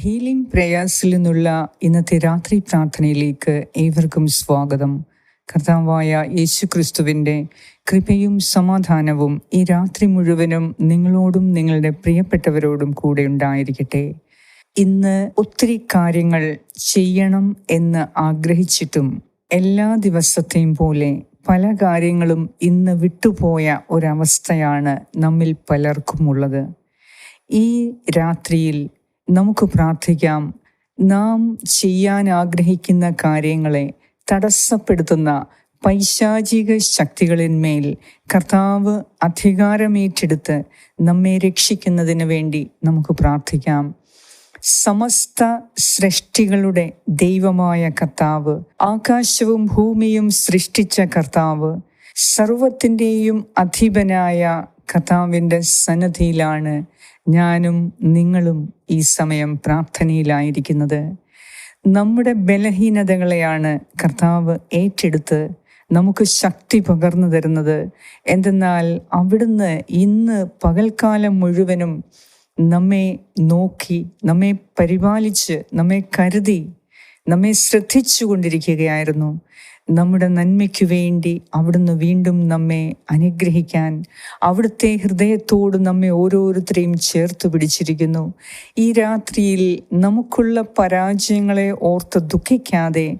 Healing പ്രേയേഴ്സിൽ നിന്നുള്ള ഇന്നത്തെ രാത്രി പ്രാർത്ഥനയിലേക്ക് ഏവർക്കും സ്വാഗതം. കർത്താവായ യേശു ക്രിസ്തുവിന്റെ കൃപയും സമാധാനവും ഈ രാത്രി മുഴുവനും നിങ്ങളോടും നിങ്ങളുടെ പ്രിയപ്പെട്ടവരോടും കൂടെ ഉണ്ടായിരിക്കട്ടെ. ഇന്ന് ഒത്തിരി കാര്യങ്ങൾ ചെയ്യണം എന്ന് ആഗ്രഹിച്ചിട്ടും എല്ലാ ദിവസത്തെയും പോലെ പല കാര്യങ്ങളും ഇന്ന് വിട്ടുപോയ ഒരവസ്ഥയാണ് നമ്മിൽ പലർക്കും ഉള്ളത് ഈ രാത്രിയിൽ നമുക്ക് പ്രാർത്ഥിക്കാം. നാം ചെയ്യാൻ ആഗ്രഹിക്കുന്ന കാര്യങ്ങളെ തടസ്സപ്പെടുത്തുന്ന പൈശാചിക ശക്തികളിന്മേൽ കർത്താവ് അധികാരമേറ്റെടുത്ത് നമ്മെ രക്ഷിക്കുന്നതിന് വേണ്ടി നമുക്ക് പ്രാർത്ഥിക്കാം. സമസ്ത സൃഷ്ടികളുടെ ദൈവമായ കർത്താവ് ആകാശവും ഭൂമിയും സൃഷ്ടിച്ച കർത്താവ് സർവത്തിന്റെയും അധിപനായ കർത്താവിന്റെ സന്നദ്ധിയിലാണ് ഞാനും നിങ്ങളും ഈ സമയം പ്രാർത്ഥനയിലായിരിക്കുന്നത്. നമ്മുടെ ബലഹീനതകളെയാണ് കർത്താവ് ഏറ്റെടുത്ത് നമുക്ക് ശക്തി പകർന്നു തരുന്നത്. എന്തെന്നാൽ അവിടുന്ന് ഇന്ന് പകൽക്കാലം മുഴുവനും നമ്മെ നോക്കി നമ്മെ പരിപാലിച്ച് നമ്മെ കരുതി നമ്മെ ശ്രദ്ധിച്ചു കൊണ്ടിരിക്കുകയായിരുന്നു നമ്മുടെ നന്മയ്ക്കു വേണ്ടി അവിടുന്ന് വീണ്ടും നമ്മെ അനുഗ്രഹിക്കാൻ അവിടുത്തെ ഹൃദയത്തോട് നമ്മെ ഓരോരുത്തരെയും ചേർത്ത് പിടിച്ചിരിക്കുന്നു. ഈ രാത്രിയിൽ നമുക്കുള്ള പരാജയങ്ങളെ ഓർത്ത് ദുഃഖിക്കാതെ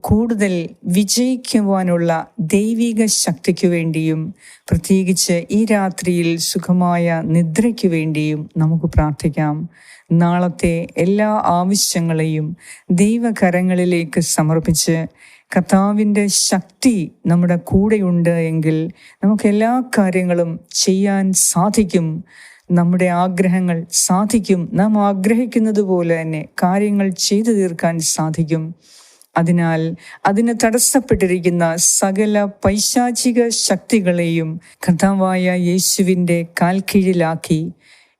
കൂടുതൽ വിജയിക്കുവാനുള്ള ദൈവിക ശക്തിക്കു വേണ്ടിയും പ്രത്യേകിച്ച് ഈ രാത്രിയിൽ സുഖമായ നിദ്രയ്ക്ക് വേണ്ടിയും നമുക്ക് പ്രാർത്ഥിക്കാം. നാളത്തെ എല്ലാ ആവശ്യങ്ങളെയും ദൈവകരങ്ങളിലേക്ക് സമർപ്പിച്ച് കർത്താവിന്റെ ശക്തി നമ്മുടെ കൂടെയുണ്ട് എങ്കിൽ നമുക്ക് എല്ലാ കാര്യങ്ങളും ചെയ്യാൻ സാധിക്കും. നമ്മുടെ ആഗ്രഹങ്ങൾ സാധിക്കും. നാം ആഗ്രഹിക്കുന്നത് പോലെ തന്നെ കാര്യങ്ങൾ ചെയ്തു തീർക്കാൻ സാധിക്കും. അതിനാൽ അതിന് തടസ്സപ്പെട്ടിരിക്കുന്ന സകല പൈശാചിക ശക്തികളെയും കർത്താവായ യേശുവിന്റെ കാൽക്കീഴിലാക്കി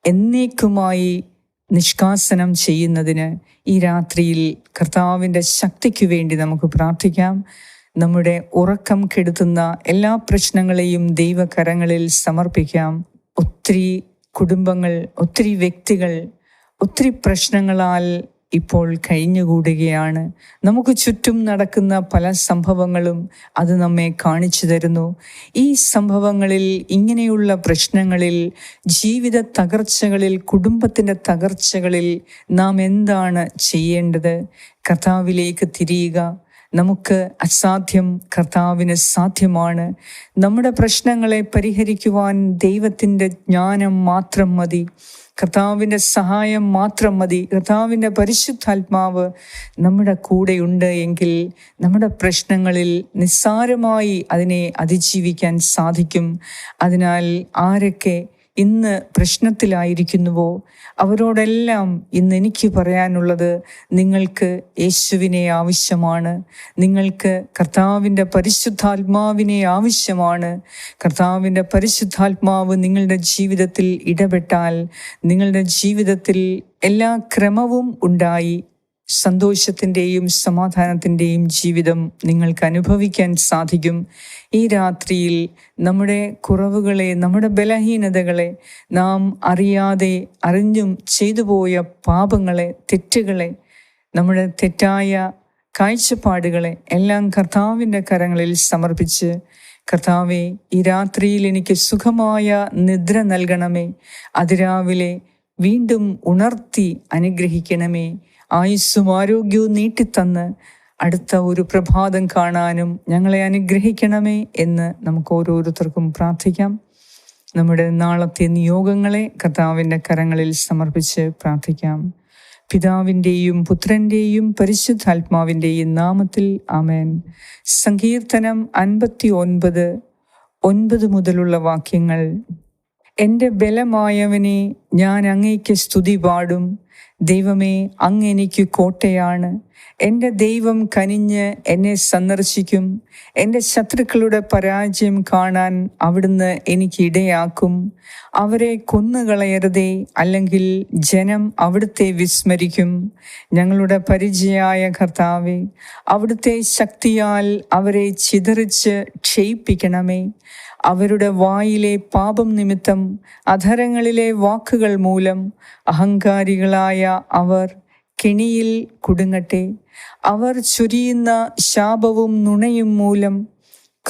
എന്നേക്കുമായി നിഷ്കാസനം ചെയ്യുന്നതിന് ഈ രാത്രിയിൽ കർത്താവിന്റെ ശക്തിക്ക് വേണ്ടി നമുക്ക് പ്രാർത്ഥിക്കാം. നമ്മുടെ ഉറക്കം കെടുത്തുന്ന എല്ലാ പ്രശ്നങ്ങളെയും ദൈവകരങ്ങളിൽ സമർപ്പിക്കാം. ഒത്തിരി കുടുംബങ്ങൾ ഒത്തിരി വ്യക്തികൾ ഒത്തിരി പ്രശ്നങ്ങളാൽ ഇപ്പോൾ കഴിഞ്ഞുകൂടുകയാണ്. നമുക്ക് ചുറ്റും നടക്കുന്ന പല സംഭവങ്ങളും അത് നമ്മെ കാണിച്ചു തരുന്നു. ഈ സംഭവങ്ങളിൽ ഇങ്ങനെയുള്ള പ്രശ്നങ്ങളിൽ ജീവിത തകർച്ചകളിൽ കുടുംബത്തിന്റെ തകർച്ചകളിൽ നാം എന്താണ് ചെയ്യേണ്ടത്? കർത്താവിലേക്ക് തിരിയുക. നമുക്ക് അസാധ്യം കർത്താവിന് സാധ്യമാണ്. നമ്മുടെ പ്രശ്നങ്ങളെ പരിഹരിക്കുവാൻ ദൈവത്തിന്റെ ജ്ഞാനം മാത്രം മതി. കർത്താവിന്റെ സഹായം മാത്രം മതി. കർത്താവിന്റെ പരിശുദ്ധാത്മാവ് നമ്മുടെ കൂടെയുണ്ട് എങ്കിൽ നമ്മുടെ പ്രശ്നങ്ങളിൽ നിസ്സാരമായി അതിനെ അതിജീവിക്കാൻ സാധിക്കും. അതിനാൽ ആരൊക്കെ ഇന്ന് പ്രശ്നത്തിലായിരിക്കുന്നുവോ? അവരോടെല്ലാം ഇന്ന് എനിക്ക് പറയാനുള്ളത് നിങ്ങൾക്ക് യേശുവിനെ ആവശ്യമാണ്. നിങ്ങൾക്ക് കർത്താവിന്റെ പരിശുദ്ധാത്മാവിനെ ആവശ്യമാണ്. കർത്താവിന്റെ പരിശുദ്ധാത്മാവ് നിങ്ങളുടെ ജീവിതത്തിൽ ഇടപെട്ടാൽ നിങ്ങളുടെ ജീവിതത്തിൽ എല്ലാ ക്രമവും ഉണ്ടായി. സന്തോഷത്തിന്റെയും സമാധാനത്തിന്റെയും ജീവിതം നിങ്ങൾക്ക് അനുഭവിക്കാൻ സാധിക്കും. ഈ രാത്രിയിൽ നമ്മുടെ കുറവുകളെ നമ്മുടെ ബലഹീനതകളെ നാം അറിയാതെ അറിഞ്ഞും ചെയ്തു പോയ പാപങ്ങളെ തെറ്റുകളെ നമ്മുടെ തെറ്റായ കാഴ്ചപ്പാടുകളെ എല്ലാം കർത്താവിന്റെ കരങ്ങളിൽ സമർപ്പിച്ച് കർത്താവെ ഈ രാത്രിയിൽ എനിക്ക് സുഖമായ നിദ്ര നൽകണമേ. അതിരാവിലെ വീണ്ടും ഉണർത്തി അനുഗ്രഹിക്കണമേ. ആയുസ്സും ആരോഗ്യവും നീട്ടിത്തന്ന് അടുത്ത ഒരു പ്രഭാതം കാണാനും ഞങ്ങളെ അനുഗ്രഹിക്കണമേ എന്ന് നമുക്ക് ഓരോരുത്തർക്കും പ്രാർത്ഥിക്കാം. നമ്മുടെ നാളത്തെ നിയോഗങ്ങളെ കർത്താവിന്റെ കരങ്ങളിൽ സമർപ്പിച്ച് പ്രാർത്ഥിക്കാം. പിതാവിന്റെയും പുത്രന്റെയും പരിശുദ്ധാത്മാവിന്റെയും നാമത്തിൽ ആമേൻ. സങ്കീർത്തനം അൻപത്തി ഒൻപത് ഒൻപത് മുതലുള്ള വാക്യങ്ങൾ എന്റെ ബലമായവനെ ഞാൻ അങ്ങേക്ക് സ്തുതി പാടും. ദൈവമേ അങ്ങ് എനിക്ക് കോട്ടയാണ്. എന്റെ ദൈവം കനിഞ്ഞ് എന്നെ സന്ദർശിക്കും. എന്റെ ശത്രുക്കളുടെ പരാജയം കാണാൻ അവിടുന്ന് എനിക്ക് ഇടയാക്കും. അവരെ കൊന്നുകളയരുതേ അല്ലെങ്കിൽ ജനം അവിടുത്തെ വിസ്മരിക്കും. ഞങ്ങളുടെ പരിചയായ കർത്താവെ അവിടുത്തെ ശക്തിയാൽ അവരെ ചിതറിച്ച് ക്ഷയിപ്പിക്കണമേ. അവരുടെ വായിലെ പാപം നിമിത്തം അധരങ്ങളിലെ വാക്കുകൾ മൂലം അഹങ്കാരികളായ അവർ കെണിയിൽ കുടുങ്ങട്ടെ. അവർ ചൊരിയുന്ന ശാപവും നുണയും മൂലം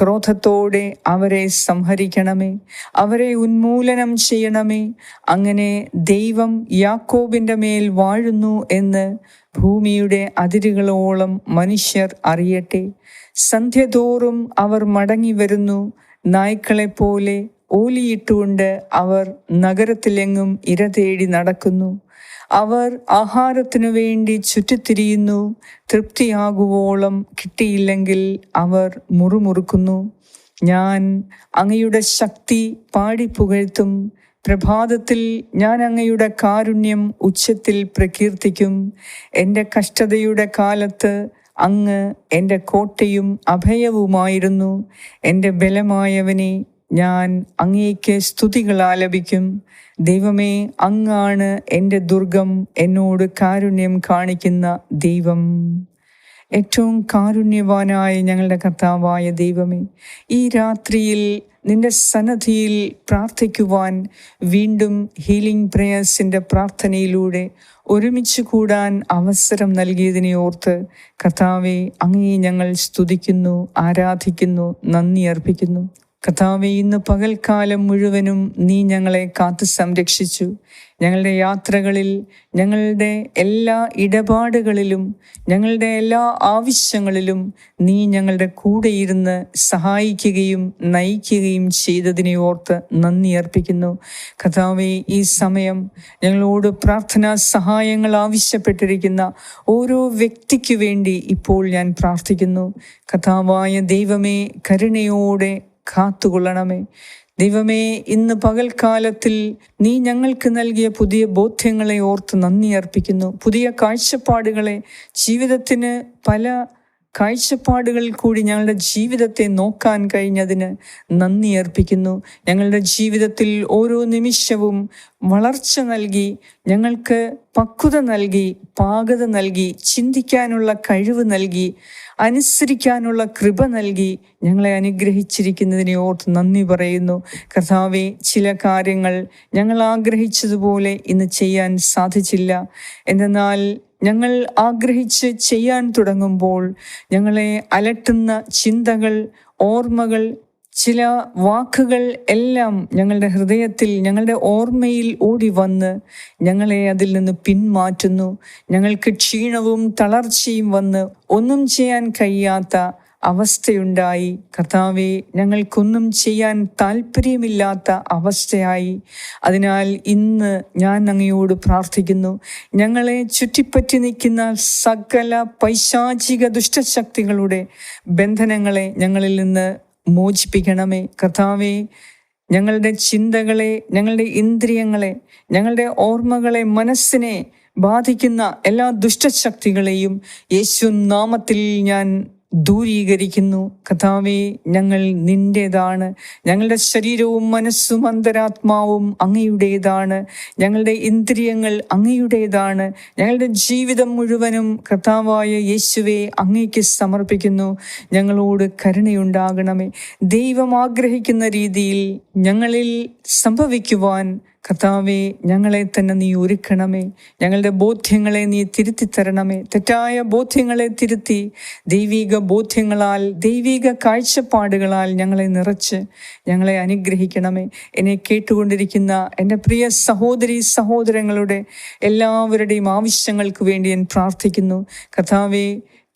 ക്രോധത്തോടെ അവരെ സംഹരിക്കണമേ. അവരെ ഉന്മൂലനം ചെയ്യണമേ. അങ്ങനെ ദൈവം യാക്കോബിന്റെ മേൽ വാഴുന്നു എന്ന് ഭൂമിയുടെ അതിരുകളോളം മനുഷ്യർ അറിയട്ടെ. സന്ധ്യതോറും അവർ മടങ്ങി വരുന്നു. നായ്ക്കളെപ്പോലെ ഓലിയിട്ടുകൊണ്ട് അവർ നഗരത്തിലെങ്ങും ഇര തേടി നടക്കുന്നു. അവർ ആഹാരത്തിനു വേണ്ടി ചുറ്റിത്തിരിയുന്നു. തൃപ്തിയാകുവോളം കിട്ടിയില്ലെങ്കിൽ അവർ മുറുമുറുക്കുന്നു. ഞാൻ അങ്ങയുടെ ശക്തി പാടി പുകഴ്ത്തും. പ്രഭാതത്തിൽ ഞാൻ അങ്ങയുടെ കാരുണ്യം ഉച്ചത്തിൽ പ്രകീർത്തിക്കും. എന്റെ കഷ്ടതയുടെ കാലത്ത് അങ്ങ് എന്റെ കോട്ടയും അഭയവുമായിരുന്നു. എന്റെ ബലമായവനെ ഞാൻ അങ്ങേക്ക് സ്തുതികൾ ആലപിക്കും. ദൈവമേ അങ്ങാണ് എന്റെ ദുർഗം എന്നോട് കാരുണ്യം കാണിക്കുന്ന ദൈവം. ഏറ്റവും കാരുണ്യവാനായ ഞങ്ങളുടെ കർത്താവായ ദൈവമേ ഈ രാത്രിയിൽ നിന്റെ സന്നദ്ധിയിൽ പ്രാർത്ഥിക്കുവാൻ വീണ്ടും ഹീലിംഗ് പ്രേയേഴ്സിന്റെ പ്രാർത്ഥനയിലൂടെ ഒരുമിച്ച് കൂടാൻ അവസരം നൽകിയതിനെ ഓർത്ത് കർത്താവെ അങ്ങേ ഞങ്ങൾ സ്തുതിക്കുന്നു ആരാധിക്കുന്നു നന്ദി അർപ്പിക്കുന്നു. കർത്താവെ ഇന്ന് പകൽക്കാലം മുഴുവനും നീ ഞങ്ങളെ കാത്തു സംരക്ഷിച്ചു. ഞങ്ങളുടെ യാത്രകളിൽ ഞങ്ങളുടെ എല്ലാ ഇടപാടുകളിലും ഞങ്ങളുടെ എല്ലാ ആവശ്യങ്ങളിലും നീ ഞങ്ങളുടെ കൂടെ ഇരുന്ന് സഹായിക്കുകയും നയിക്കുകയും ചെയ്തതിനെ ഓർത്ത് നന്ദി അർപ്പിക്കുന്നു. കഥാവെ ഈ സമയം ഞങ്ങളോട് പ്രാർത്ഥനാ സഹായങ്ങൾ ആവശ്യപ്പെട്ടിരിക്കുന്ന ഓരോ വ്യക്തിക്ക് വേണ്ടി ഇപ്പോൾ ഞാൻ പ്രാർത്ഥിക്കുന്നു. കഥാവായ ദൈവമേ കരുണയോടെ കാത്തുകൊള്ളണമേ. ദൈവമേ ഇന്ന് പകൽക്കാലത്തിൽ നീ ഞങ്ങൾക്ക് നൽകിയ പുതിയ ബോധ്യങ്ങളെ ഓർത്ത് നന്ദി അർപ്പിക്കുന്നു. പുതിയ കാഴ്ചപ്പാടുകളെ ജീവിതത്തിന് പല കാഴ്ചപ്പാടുകളിൽ കൂടി ഞങ്ങളുടെ ജീവിതത്തെ നോക്കാൻ കഴിഞ്ഞതിന് നന്ദി അർപ്പിക്കുന്നു. ഞങ്ങളുടെ ജീവിതത്തിൽ ഓരോ നിമിഷവും വളർച്ച നൽകി ഞങ്ങൾക്ക് പക്വത നൽകി പാകത നൽകി ചിന്തിക്കാനുള്ള കഴിവ് നൽകി അനുസരിക്കാനുള്ള കൃപ നൽകി ഞങ്ങളെ അനുഗ്രഹിച്ചിരിക്കുന്നതിനെ ഓർത്ത് നന്ദി പറയുന്നു. കർത്താവെ ചില കാര്യങ്ങൾ ഞങ്ങൾ ആഗ്രഹിച്ചതുപോലെ ഇന്ന് ചെയ്യാൻ സാധിച്ചില്ല. എന്നാൽ ഞങ്ങൾ ആഗ്രഹിച്ച് ചെയ്യാൻ തുടങ്ങുമ്പോൾ ഞങ്ങളെ അലട്ടുന്ന ചിന്തകൾ ഓർമ്മകൾ ചില വാക്കുകൾ എല്ലാം ഞങ്ങളുടെ ഹൃദയത്തിൽ ഞങ്ങളുടെ ഓർമ്മയിൽ ഓടി വന്ന് ഞങ്ങളെ അതിൽ നിന്ന് പിന്മാറ്റുന്നു. ഞങ്ങൾക്ക് ക്ഷീണവും തളർച്ചയും വന്ന് ഒന്നും ചെയ്യാൻ കഴിയാത്ത അവസ്ഥയുണ്ടായി. കർത്താവെ ഞങ്ങൾക്കൊന്നും ചെയ്യാൻ താല്പര്യമില്ലാത്ത അവസ്ഥയായി. അതിനാൽ ഇന്ന് ഞാൻ അങ്ങയോട് പ്രാർത്ഥിക്കുന്നു. ഞങ്ങളെ ചുറ്റിപ്പറ്റി നിൽക്കുന്ന സകല പൈശാചിക ദുഷ്ടശക്തികളുടെ ബന്ധനങ്ങളെ ഞങ്ങളിൽ നിന്ന് മോചിപ്പിക്കണമേ. കർത്താവെ ഞങ്ങളുടെ ചിന്തകളെ ഞങ്ങളുടെ ഇന്ദ്രിയങ്ങളെ ഞങ്ങളുടെ ഓർമ്മകളെ മനസ്സിനെ ബാധിക്കുന്ന എല്ലാ ദുഷ്ടശക്തികളെയും യേശു നാമത്തിൽ ഞാൻ ദൂരീകരിക്കുന്നു. കഥാവേ ഞങ്ങൾ നിന്റേതാണ്. ഞങ്ങളുടെ ശരീരവും മനസ്സും അന്തരാത്മാവും അങ്ങയുടേതാണ്. ഞങ്ങളുടെ ഇന്ദ്രിയങ്ങൾ അങ്ങയുടേതാണ്. ഞങ്ങളുടെ ജീവിതം മുഴുവനും കഥാവായ യേശുവെ അങ്ങയ്ക്ക് സമർപ്പിക്കുന്നു. ഞങ്ങളോട് കരുണയുണ്ടാകണമേ. ദൈവം ആഗ്രഹിക്കുന്ന രീതിയിൽ ഞങ്ങളിൽ സംഭവിക്കുവാൻ കർത്താവെ ഞങ്ങളെ തന്നെ നീ ഒരുക്കണമേ. ഞങ്ങളുടെ ബോധ്യങ്ങളെ നീ തിരുത്തി തരണമേ തെറ്റായ ബോധ്യങ്ങളെ തിരുത്തി ദൈവിക ബോധ്യങ്ങളാൽ ദൈവിക കാഴ്ചപ്പാടുകളാൽ ഞങ്ങളെ നിറച്ച് ഞങ്ങളെ അനുഗ്രഹിക്കണമേ. എന്നെ കേട്ടുകൊണ്ടിരിക്കുന്ന എന്റെ പ്രിയ സഹോദരി സഹോദരങ്ങളുടെ എല്ലാവരുടെയും ആവശ്യങ്ങൾക്ക് വേണ്ടി ഞാൻ പ്രാർത്ഥിക്കുന്നു. കർത്താവെ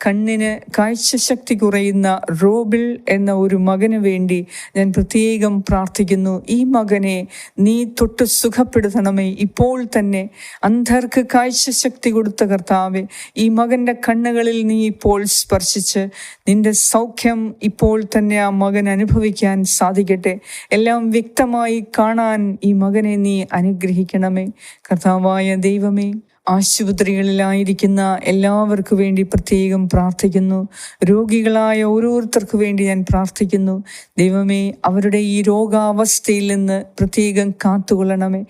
കണ്ണിന് കാഴ്ചശക്തി കുറയുന്ന റോബിൾ എന്ന ഒരു മകന് വേണ്ടി ഞാൻ പ്രത്യേകം പ്രാർത്ഥിക്കുന്നു. ഈ മകനെ നീ തൊട്ട് സുഖപ്പെടുത്തണമേ. ഇപ്പോൾ തന്നെ അന്ധർക്ക് കാഴ്ചശക്തി കൊടുത്ത കർത്താവെ ഈ മകന്റെ കണ്ണുകളിൽ നീ ഇപ്പോൾ സ്പർശിച്ച് നിന്റെ സൗഖ്യം ഇപ്പോൾ തന്നെ ആ മകൻ അനുഭവിക്കാൻ സാധിക്കട്ടെ. എല്ലാം വ്യക്തമായി കാണാൻ ഈ മകനെ നീ അനുഗ്രഹിക്കണമേ. കർത്താവായ ദൈവമേ ആശുപത്രികളിലായിരിക്കുന്ന എല്ലാവർക്കു വേണ്ടി പ്രത്യേകം പ്രാർത്ഥിക്കുന്നു. രോഗികളായ ഓരോരുത്തർക്കു വേണ്ടി ഞാൻ പ്രാർത്ഥിക്കുന്നു. ദൈവമേ അവരുടെ ഈ രോഗാവസ്ഥയിൽ നിന്ന് പ്രത്യേകം കാത്തുകൊള്ളണമേ.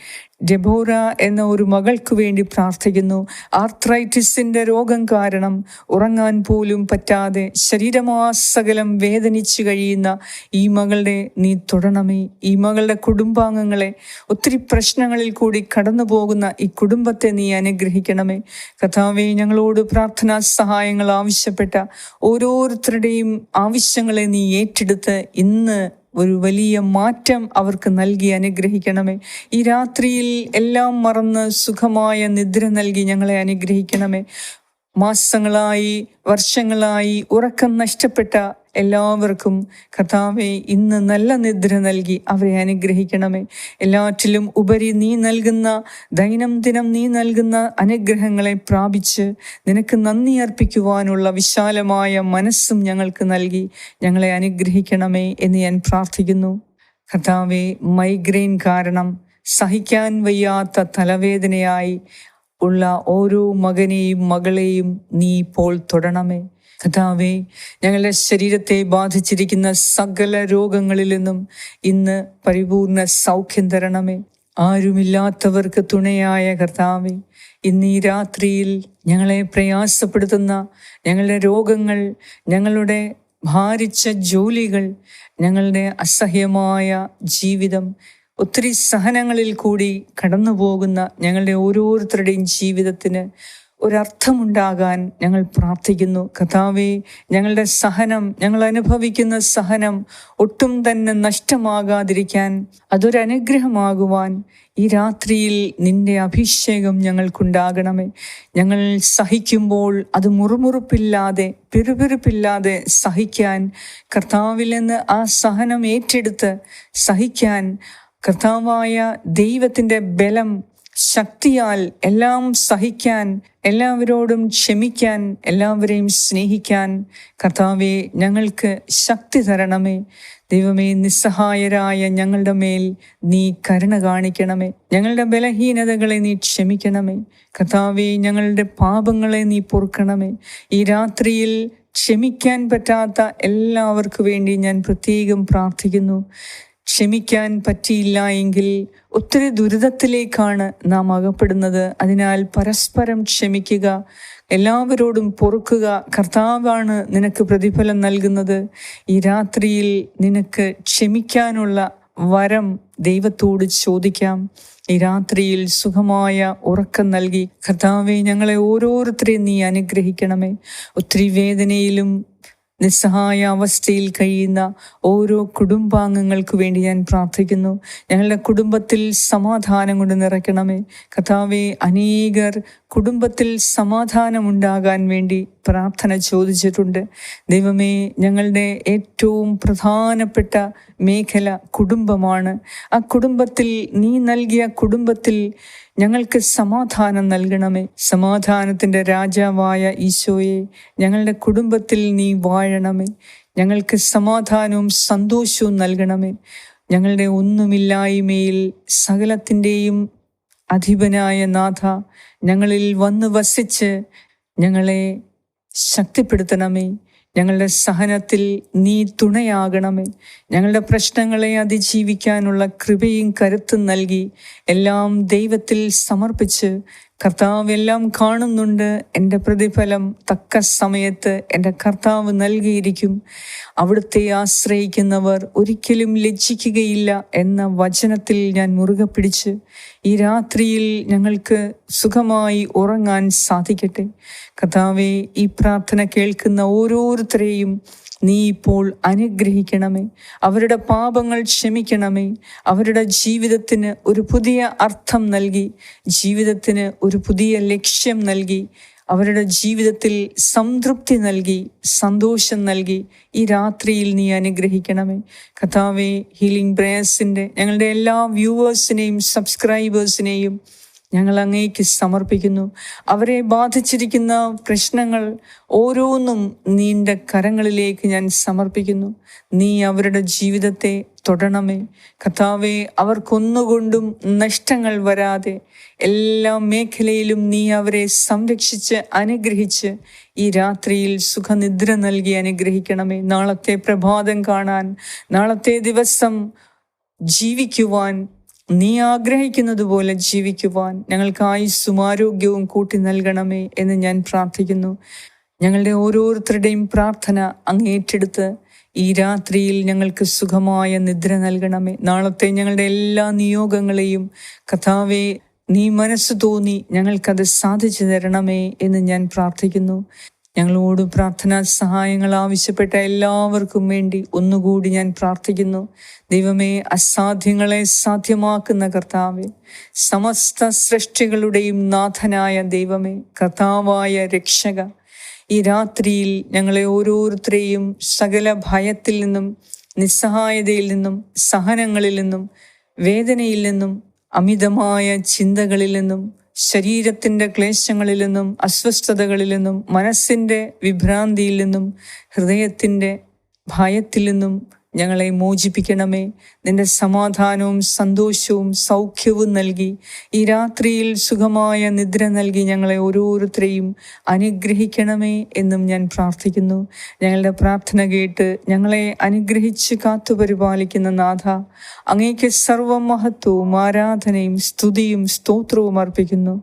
ഡെബോറ എന്ന ഒരു മകൾക്ക് വേണ്ടി പ്രാർത്ഥിക്കുന്നു. ആർത്രൈറ്റിസിന്റെ രോഗം കാരണം ഉറങ്ങാൻ പോലും പറ്റാതെ ശരീരമാസകലം വേദനിച്ചു കഴിയുന്ന ഈ മകളുടെ നീ തൊടണമേ. ഈ മകളുടെ കുടുംബാംഗങ്ങളെ ഒത്തിരി പ്രശ്നങ്ങളിൽ കൂടി കടന്നു പോകുന്ന ഈ കുടുംബത്തെ നീ അനുഗ്രഹിക്കണമേ. കഥാവെ ഞങ്ങളോട് പ്രാർത്ഥനാ സഹായങ്ങൾ ആവശ്യപ്പെട്ട ഓരോരുത്തരുടെയും ആവശ്യങ്ങളെ നീ ഏറ്റെടുത്ത് ഇന്ന് ഒരു വലിയ മാറ്റം അവർക്ക് നൽകി അനുഗ്രഹിക്കണമേ. ഈ രാത്രിയിൽ എല്ലാം മറന്ന് സുഖമായ നിദ്ര നൽകി ഞങ്ങളെ അനുഗ്രഹിക്കണമേ. മാസങ്ങളായി വർഷങ്ങളായി ഉറക്കം നഷ്ടപ്പെട്ട എല്ലാവർക്കും കർത്താവെ ഇന്ന് നല്ല നിദ്ര നൽകി അവരെ അനുഗ്രഹിക്കണമേ. എല്ലാറ്റിലും ഉപരി നീ നൽകുന്ന ദൈനംദിനം നീ നൽകുന്ന അനുഗ്രഹങ്ങളെ പ്രാപിച്ച് നിനക്ക് നന്ദി അർപ്പിക്കുവാനുള്ള വിശാലമായ മനസ്സും ഞങ്ങൾക്ക് നൽകി ഞങ്ങളെ അനുഗ്രഹിക്കണമേ എന്ന് ഞാൻ പ്രാർത്ഥിക്കുന്നു. കർത്താവെ മൈഗ്രെയിൻ കാരണം സഹിക്കാൻ വയ്യാത്ത തലവേദനയായി ഉള്ള ഓരോ മകനെയും മകളെയും നീ ഇപ്പോൾ തൊടണമേ. കഥാവേ ഞങ്ങളുടെ ശരീരത്തെ ബാധിച്ചിരിക്കുന്ന സകല രോഗങ്ങളിൽ നിന്നും ഇന്ന് പരിപൂർണ സൗഖ്യം തരണമേ. ആരുമില്ലാത്തവർക്ക് തുണയായ കർത്താവെ ഇന്ന് ഈ രാത്രിയിൽ ഞങ്ങളെ പ്രയാസപ്പെടുത്തുന്ന ഞങ്ങളുടെ രോഗങ്ങൾ ഞങ്ങളുടെ ഭാരിച്ച ജോലികൾ ഞങ്ങളുടെ അസഹ്യമായ ജീവിതം ഒത്തിരി സഹനങ്ങളിൽ കൂടി കടന്നു പോകുന്ന ഞങ്ങളുടെ ഓരോരുത്തരുടെയും ജീവിതത്തിന് ഒരർത്ഥമുണ്ടാകാൻ ഞങ്ങൾ പ്രാർത്ഥിക്കുന്നു. കഥാവെ ഞങ്ങളുടെ സഹനം ഞങ്ങൾ അനുഭവിക്കുന്ന സഹനം ഒട്ടും തന്നെ നഷ്ടമാകാതിരിക്കാൻ അതൊരനുഗ്രഹമാകുവാൻ ഈ രാത്രിയിൽ നിന്റെ അഭിഷേകം ഞങ്ങൾക്കുണ്ടാകണമേ. ഞങ്ങൾ സഹിക്കുമ്പോൾ അത് മുറുമുറുപ്പില്ലാതെ പിറുപിറുപ്പില്ലാതെ സഹിക്കാൻ കർത്താവിൽ നിന്ന് ആ സഹനം ഏറ്റെടുത്ത് സഹിക്കാൻ കർത്താവായ ദൈവത്തിന്റെ ബലം ശക്തിയാൽ എല്ലാം സഹിക്കാൻ എല്ലാവരോടും ക്ഷമിക്കാൻ എല്ലാവരെയും സ്നേഹിക്കാൻ കർത്താവെ ഞങ്ങൾക്ക് ശക്തി തരണമേ. ദൈവമേ നിസ്സഹായരായ ഞങ്ങളുടെ മേൽ നീ കരുണ കാണിക്കണമേ. ഞങ്ങളുടെ ബലഹീനതകളെ നീ ക്ഷമിക്കണമേ. കർത്താവെ ഞങ്ങളുടെ പാപങ്ങളെ നീ പൊറുക്കണമേ. ഈ രാത്രിയിൽ ക്ഷമിക്കാൻ പറ്റാത്ത എല്ലാവർക്കു വേണ്ടി ഞാൻ പ്രത്യേകം പ്രാർത്ഥിക്കുന്നു. ക്ഷമിക്കാൻ പറ്റിയില്ല എങ്കിൽ ഒത്തിരി ദുരിതത്തിലേക്കാണ് നാം അകപ്പെടുന്നത്. അതിനാൽ പരസ്പരം ക്ഷമിക്കുക എല്ലാവരോടും പൊറുക്കുക. കർത്താവാണ് നിനക്ക് പ്രതിഫലം നൽകുന്നത്. ഈ രാത്രിയിൽ നിനക്ക് ക്ഷമിക്കാനുള്ള വരം ദൈവത്തോട് ചോദിക്കാം. ഈ രാത്രിയിൽ സുഖമായ ഉറക്കം നൽകി കർത്താവെ ഞങ്ങളെ ഓരോരുത്തരെയും നീ അനുഗ്രഹിക്കണമേ. ഒത്തിരി വേദനയിലും നിസ്സഹായ അവസ്ഥയിൽ കഴിയുന്ന ഓരോ കുടുംബാംഗങ്ങൾക്ക് വേണ്ടി ഞാൻ പ്രാർത്ഥിക്കുന്നു. ഞങ്ങളുടെ കുടുംബത്തിൽ സമാധാനം കൊണ്ട് നിറയ്ക്കണമേ. കഥാവെ അനേകർ കുടുംബത്തിൽ സമാധാനമുണ്ടാകാൻ വേണ്ടി പ്രാർത്ഥന ചോദിച്ചിട്ടുണ്ട്. ദൈവമേ ഞങ്ങളുടെ ഏറ്റവും പ്രധാനപ്പെട്ട മേഖല കുടുംബമാണ്. ആ കുടുംബത്തിൽ നീ നൽകിയ കുടുംബത്തിൽ ഞങ്ങൾക്ക് സമാധാനം നൽകണമേ. സമാധാനത്തിന്റെ രാജാവായ ഈശോയെ ഞങ്ങളുടെ കുടുംബത്തിൽ നീ വാഴണമേ. ഞങ്ങൾക്ക് സമാധാനവും സന്തോഷവും നൽകണമേ. ഞങ്ങളുടെ ഒന്നുമില്ലായ്മയിൽ സകലത്തിന്റെയും അധിപനായ നാഥ ഞങ്ങളിൽ വന്ന് വസിച്ച് ഞങ്ങളെ ശക്തിപ്പെടുത്തണമേ. ഞങ്ങളുടെ സഹനത്തിൽ നീ തുണയാകണമേ. ഞങ്ങളുടെ പ്രശ്നങ്ങളെ അതിജീവിക്കാനുള്ള കൃപയും കരുത്തും നൽകി എല്ലാം ദൈവത്തിൽ സമർപ്പിച്ച് കർത്താവ് എല്ലാം കാണുന്നുണ്ട്. എന്റെ പ്രതിഫലം തക്ക സമയത്ത് എന്റെ കർത്താവ് നൽകിയിരിക്കും. അവിടുത്തെ ആശ്രയിക്കുന്നവർ ഒരിക്കലും ലജ്ജിക്കുകയില്ല എന്ന വചനത്തിൽ ഞാൻ മുറുകെ പിടിച്ച് ഈ രാത്രിയിൽ ഞങ്ങൾക്ക് സുഖമായി ഉറങ്ങാൻ സാധിക്കട്ടെ. കർത്താവെ ഈ പ്രാർത്ഥന കേൾക്കുന്ന ഓരോരുത്തരെയും നീ ഇപ്പോൾ അനുഗ്രഹിക്കണമേ. അവരുടെ പാപങ്ങൾ ക്ഷമിക്കണമേ. അവരുടെ ജീവിതത്തിന് ഒരു പുതിയ അർത്ഥം നൽകി. ജീവിതത്തിന് ഒരു പുതിയ ലക്ഷ്യം നൽകി. അവരുടെ ജീവിതത്തിൽ സംതൃപ്തി നൽകി. സന്തോഷം നൽകി. ഈ രാത്രിയിൽ നീ അനുഗ്രഹിക്കണമേ. കഥാവേ ഹീലിംഗ് പ്രേയേഴ്സിന്റെ ഞങ്ങളുടെ എല്ലാ വ്യൂവേഴ്സിനെയും സബ്സ്ക്രൈബേഴ്സിനെയും ഞങ്ങൾ അങ്ങേക്ക് സമർപ്പിക്കുന്നു. അവരെ ബാധിച്ചിരിക്കുന്ന പ്രശ്നങ്ങൾ ഓരോന്നും നീണ്ട കരങ്ങളിലേക്ക് ഞാൻ സമർപ്പിക്കുന്നു. നീ അവരുടെ ജീവിതത്തെ തൊടണമേ. കഥാവെ അവർക്കൊന്നുകൊണ്ടും നഷ്ടങ്ങൾ വരാതെ എല്ലാ മേഖലയിലും നീ അവരെ സംരക്ഷിച്ച് അനുഗ്രഹിച്ച് ഈ രാത്രിയിൽ സുഖനിദ്ര നൽകി അനുഗ്രഹിക്കണമേ. നാളത്തെ പ്രഭാതം കാണാൻ നാളത്തെ ദിവസം ജീവിക്കുവാൻ നീ ആഗ്രഹിക്കുന്നത് പോലെ ജീവിക്കുവാൻ ഞങ്ങൾക്ക് ആയുസ്സും ആരോഗ്യവും കൂട്ടി നൽകണമേ എന്ന് ഞാൻ പ്രാർത്ഥിക്കുന്നു. ഞങ്ങളുടെ ഓരോരുത്തരുടെയും പ്രാർത്ഥന അങ്ങ് ഏറ്റെടുത്ത് ഈ രാത്രിയിൽ ഞങ്ങൾക്ക് സുഖമായ നിദ്ര നൽകണമേ. നാളത്തെ ഞങ്ങളുടെ എല്ലാ നിയോഗങ്ങളെയും കഥാവെ നീ മനസ്സ് തോന്നി ഞങ്ങൾക്കത് സാധിച്ചു തരണമേ എന്ന് ഞാൻ പ്രാർത്ഥിക്കുന്നു. ഞങ്ങളോട് പ്രാർത്ഥനാ സഹായങ്ങൾ ആവശ്യപ്പെട്ട എല്ലാവർക്കും വേണ്ടി ഒന്നുകൂടി ഞാൻ പ്രാർത്ഥിക്കുന്നു. ദൈവമേ അസാധ്യങ്ങളെ സാധ്യമാക്കുന്ന കർത്താവെ സമസ്ത സൃഷ്ടികളുടെയും നാഥനായ ദൈവമേ കർത്താവായ രക്ഷക ഈ രാത്രിയിൽ ഞങ്ങളെ ഓരോരുത്തരെയും സകല ഭയത്തിൽ നിന്നും നിസ്സഹായതയിൽ നിന്നും സഹനങ്ങളിൽ നിന്നും വേദനയിൽ നിന്നും അമിതമായ ചിന്തകളിൽ നിന്നും ശരീരത്തിന്റെ ക്ലേശങ്ങളിൽ നിന്നും അസ്വസ്ഥതകളിൽ നിന്നും മനസ്സിന്റെ വിഭ്രാന്തിയിൽ നിന്നും ഹൃദയത്തിന്റെ ഭയത്തിൽ നിന്നും ഞങ്ങളെ മോചിപ്പിക്കണമേ. നിന്റെ സമാധാനവും സന്തോഷവും സൗഖ്യവും നൽകി. ഈ രാത്രിയിൽ സുഖമായ നിദ്ര നൽകി ഞങ്ങളെ ഓരോരുത്തരെയും അനുഗ്രഹിക്കണമേ എന്നും ഞാൻ പ്രാർത്ഥിക്കുന്നു. ഞങ്ങളുടെ പ്രാർത്ഥന കേട്ട് ഞങ്ങളെ അനുഗ്രഹിച്ച് കാത്തുപരിപാലിക്കുന്ന നാഥ അങ്ങേക്ക് സർവമഹത്വവും ആരാധനയും സ്തുതിയും സ്തോത്രവും അർപ്പിക്കുന്നു.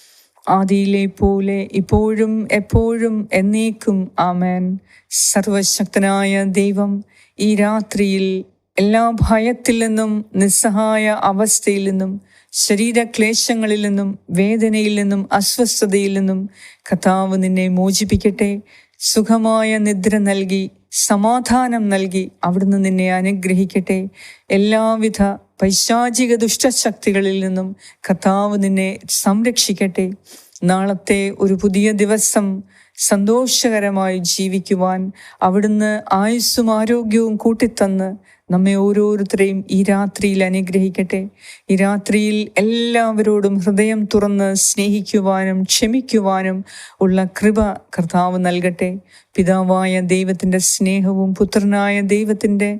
ആദിയിലെ പോലെ ഇപ്പോഴും എപ്പോഴും എന്നേക്കും. ആമേൻ. സർവശക്തനായ ദൈവം ഈ രാത്രിയിൽ എല്ലാ ഭയത്തിൽ നിന്നും നിസ്സഹായ അവസ്ഥയിൽ നിന്നും ശരീരക്ലേശങ്ങളിൽ നിന്നും വേദനയിൽ നിന്നും അസ്വസ്ഥതയിൽ നിന്നും കഥാവ് നിന്നെ മോചിപ്പിക്കട്ടെ. സുഖമായ നിദ്ര നൽകി സമാധാനം നൽകി അവിടുന്ന് നിന്നെ അനുഗ്രഹിക്കട്ടെ. എല്ലാവിധ പൈശാചിക ദുഷ്ടശക്തികളിൽ നിന്നും കർത്താവ് നിന്നെ സംരക്ഷിക്കട്ടെ. നാളത്തെ ഒരു പുതിയ ദിവസം സന്തോഷകരമായി ജീവിക്കുവാൻ അവിടുന്ന് ആയുസ്സും ആരോഗ്യവും കൂട്ടിത്തന്ന് നമ്മെ ഓരോരുത്തരെയും ഈ രാത്രിയിൽ അനുഗ്രഹിക്കട്ടെ. ഈ രാത്രിയിൽ എല്ലാവരോടും ഹൃദയം തുറന്ന് സ്നേഹിക്കുവാനും ക്ഷമിക്കുവാനും ഉള്ള കൃപ കർത്താവ് നൽകട്ടെ. പിതാവായ ദൈവത്തിന്റെ സ്നേഹവും പുത്രനായ ദൈവത്തിന്റെ